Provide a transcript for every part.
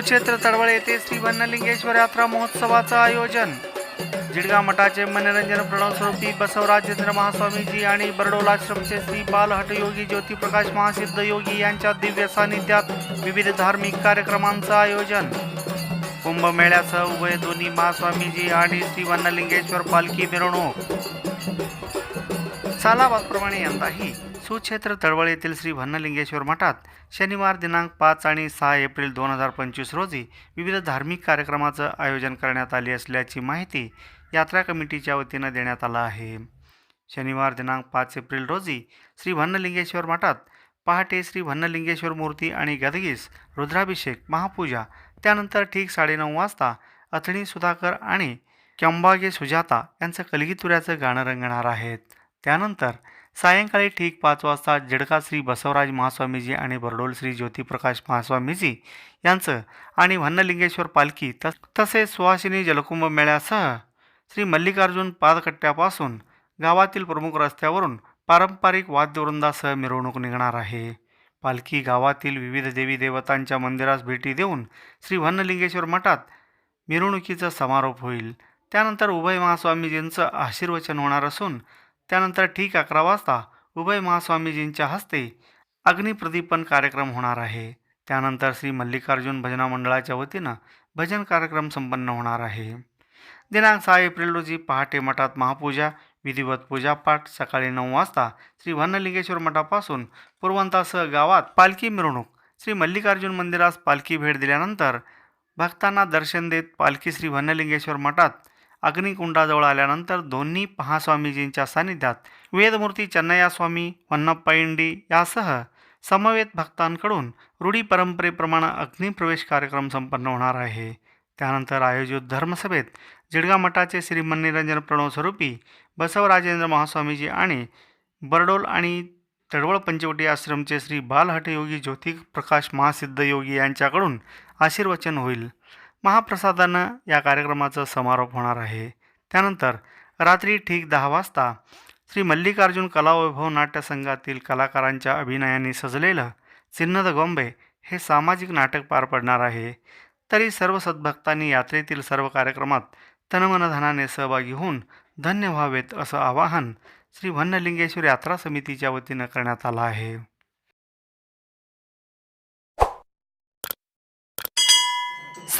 कुरुक्षेत्र तळवळ येथे श्री वनलिंगेश्वर यात्रा महोत्सवाचं आयोजन. जिडगा मठाचे मनोरंजन प्रणवस्वरूपी बसवराजेंद्र महास्वामीजी आणि बरडोलाश्रमचे श्री बालहट योगी ज्योतिप्रकाश महासिद्ध योगी यांच्या दिव्य सानिध्यात विविध धार्मिक कार्यक्रमांचं आयोजन. कुंभमेळ्यासह उभय दोन्ही महास्वामीजी आणि श्री वन्नलिंगेश्वर पालखी मिरवणूक. सालाबादप्रमाणे यंदाही सुक्षेत्र तळवळ येथील श्री भन्नलिंगेश्वर मठात शनिवार दिनांक पाच आणि सहा एप्रिल दोन हजार पंचवीस रोजी विविध धार्मिक कार्यक्रमाचं आयोजन करण्यात आले असल्याची माहिती यात्रा कमिटीच्या वतीनं देण्यात आलं आहे. शनिवार दिनांक पाच एप्रिल रोजी श्री भन्नलिंगेश्वर मठात पहाटे श्री भन्नलिंगेश्वर मूर्ती आणि गदगीस रुद्राभिषेक महापूजा त्यानंतर ठीक साडेनऊ वाजता अथणी सुधाकर आणि कंबागे सुजाता यांचं कलगीतुऱ्याचं गाणं रंगणार आहेत. त्यानंतर सायंकाळी ठीक पाच वाजता जडका श्री बसवराज महास्वामीजी आणि बरडोल श्री ज्योतिप्रकाश महास्वामीजी यांचं आणि भन्नलिंगेश्वर पालखी तस तसेच सुहासिनी जलकुंभ मेळ्यासह श्री मल्लिकार्जुन पादकट्ट्यापासून गावातील प्रमुख रस्त्यावरून पारंपरिक वाद्यवृंदासह मिरवणूक निघणार आहे. पालखी गावातील विविध देवी देवतांच्या मंदिरास भेटी देऊन श्री भन्नलिंगेश्वर मठात मिरवणुकीचा समारोप होईल. त्यानंतर उभय महास्वामीजींचं आशीर्वचन होणार असून त्यानंतर ठीक अकरा वाजता उभय महास्वामीजींच्या हस्ते अग्निप्रदीपन कार्यक्रम होणार आहे. त्यानंतर श्री मल्लिकार्जुन भजना मंडळाच्या वतीनं भजन कार्यक्रम संपन्न होणार आहे. दिनांक सहा एप्रिल रोजी पहाटे मठात महापूजा विधिवत पूजापाठ सकाळी नऊ वाजता श्री वन्नलिंगेश्वर मठापासून पूर्वंतासह गावात पालखी मिरवणूक श्री मल्लिकार्जुन मंदिरास पालखी भेट दिल्यानंतर भक्तांना दर्शन देत पालखी श्री वन्नलिंगेश्वर मठात अग्निकुंडाजवळ आल्यानंतर दोन्ही महास्वामीजींच्या सानिध्यात वेदमूर्ती चन्नय्या स्वामी वन्नप्पा इंडी यासह समवेत भक्तांकडून रूढी परंपरेप्रमाणे अग्निप्रवेश कार्यक्रम संपन्न होणार आहे. त्यानंतर आयोजित धर्मसभेत जिडगा मठाचे श्री मन्निरंजन प्रणव स्वरूपी बसवराजेंद्र महास्वामीजी आणि बरडोल आणि तडवळ पंचवटी आश्रमचे श्री बालहट योगी ज्योती प्रकाश महासिद्ध योगी यांच्याकडून आशीर्वचन होईल. महाप्रसादानं या कार्यक्रमाचा समारोप होणार आहे. त्यानंतर रात्री ठीक दहा वाजता श्री मल्लिकार्जुन कलावैभव नाट्यसंघातील कलाकारांच्या अभिनयाने सजलेलं चिन्नद गोंबे हे सामाजिक नाटक पार पडणार आहे. तरी सर्व सद्भक्तांनी यात्रेतील सर्व कार्यक्रमात तनमनधनाने सहभागी होऊन धन्य व्हावेत असं आवाहन श्री वन्नलिंगेश्वर यात्रा समितीच्या वतीनं करण्यात आलं आहे.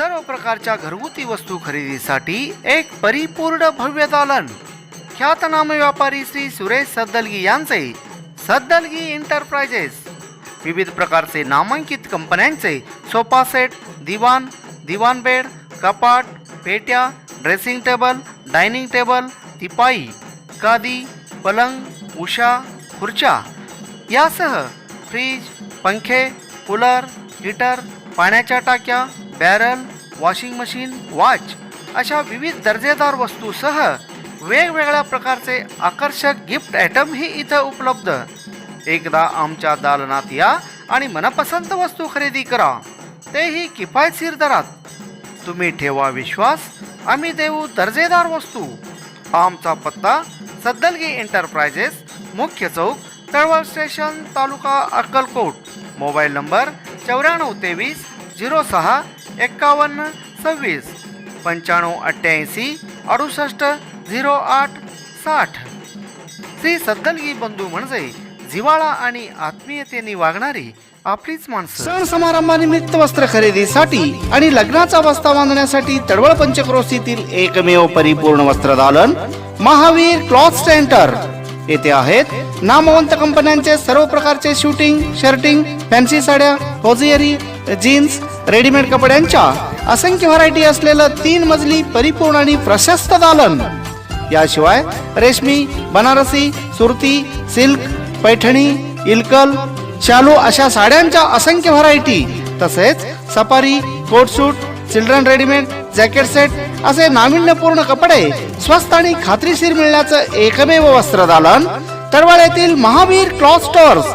सर्व प्रकारच्या घरगुती वस्तू खरेदीसाठी एक परिपूर्ण भव्य दालन. ख्यातनाम व्यापारी श्री सुरेश सद्दलगी यांचे सद्दलगी एंटरप्राइजेस विविध प्रकारचे नामांकित कंपन्यांचे सोफा सेट दिवाण दिवाण बेड कपाट पेट्या ड्रेसिंग टेबल डायनिंग टेबल तिपाई कादी पलंग उषा खुर्च्या यासह फ्रीज पंखे कूलर हीटर पाण्याच्या टाक्या बॅरल वॉशिंग मशीन वॉच अशा विविध दर्जेदार वस्तूसह वेगवेगळ्या प्रकारचे आकर्षक गिफ्ट आयटमही इथं उपलब्ध. एकदा आमच्या दालनात या आणि मनपसंत वस्तू खरेदी करा. तेही किफायतशीर दरात. तुम्ही ठेवा विश्वास आम्ही देऊ दर्जेदार वस्तू. आमचा पत्ता सद्दलगी एंटरप्राइजेस मुख्य चौक तळवळ स्टेशन तालुका अक्कलकोट. मोबाईल नंबर चौऱ्याण्णव तेवीस झिरो सहा एक्कावन्न सव्वीस पंच्याण्णव अठ्ठ्याऐंशी अडुसष्ट झिरो आठ साठ. श्री सद्दलगी बंधू म्हणजे जिवाळा आणि आत्मीयतेने वागणारी आपलीच माणसं. सण समारंभानिमित्त वस्त्र खरेदीसाठी आणि लग्नाचा बस्ता बांधण्यासाठी तडवळ पंचक्रोशीतील एकमेव परिपूर्ण वस्त्रदालन महावीर क्लॉथ सेंटर. येथे आहेत नामवंत कंपन्यांचे सर्व प्रकारचे शूटिंग शर्टिंग फॅन्सी साड्या होजियरी जीन्स रेडीमेड कपड्यांच्या असंख्य व्हरायटी असलेलं तीन मजली परिपूर्ण आणि प्रशस्त दालन. याशिवाय रेशमी बनारसी सुरती सिल्क पैठणी इलकल शालू अशा साड्यांच्या असंख्य व्हरायटी तसेच safari coat suit children readymade jacket set असे नाविन्यपूर्ण कपडे स्वस्त आणि खात्रीशीर मिळण्याचं एकमेव वस्त्रदालन तळवळ येथील महावीर क्लॉथ स्टोअर्स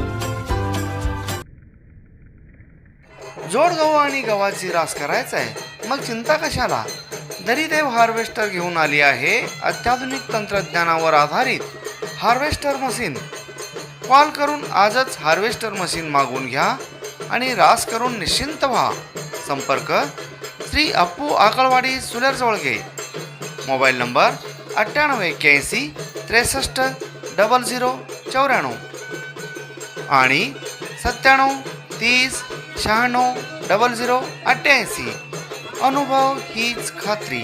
जोड गहू आणि गव्हाची रास करायचा आहे मग चिंता कशाला? दरीदेव हार्वेस्टर घेऊन आली आहे अत्याधुनिक तंत्रज्ञानावर आधारित हार्वेस्टर मशीन. कॉल करून आजच हार्वेस्टर मशीन मागून घ्या आणि रास करून निश्चिंत व्हा. संपर्क श्री अप्पू आकळवाडी सुलेर जवळगे मोबाईल नंबर अठ्ठ्याण्णव एक्क्याऐंशी त्रेसष्ट डबल झिरो चौऱ्याण्णव. आणि सत्त्याण्णव तीस शहाण्णव डबल झिरो अठ्ठ्याऐंशी. अनुभव हीच खात्री.